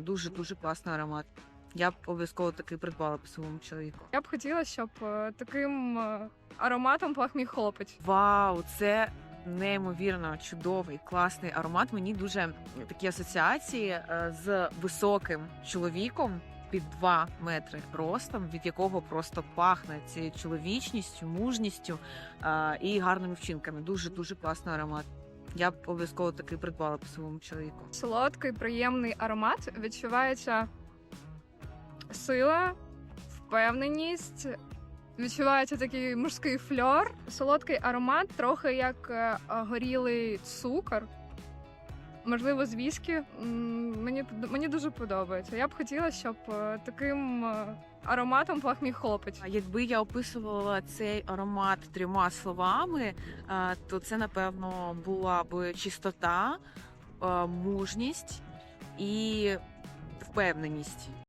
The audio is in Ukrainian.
Дуже дуже класний аромат. Я б обов'язково такий придбала по своєму чоловіку. Я б хотіла, щоб е, таким е, ароматом пах мій хлопець. Вау, це неймовірно чудовий, класний аромат. Мені дуже такі асоціації е, з високим чоловіком під 2 метри ростом, від якого просто пахне цією чоловічністю, мужністю е, і гарними вчинками. Дуже дуже класний аромат. Я б обов'язково такий придбала по своєму чоловіку. Солодкий, приємний аромат. Відчувається сила, впевненість. Відчувається такий мужський фльор. Солодкий аромат, трохи як е, горілий цукор. Можливо, з віскі. Мені, мені дуже подобається. Я б хотіла, щоб е, таким е, ароматом пах мій хлопець. Якби я описувала цей аромат трьома словами, то це напевно була б чистота, мужність і впевненість.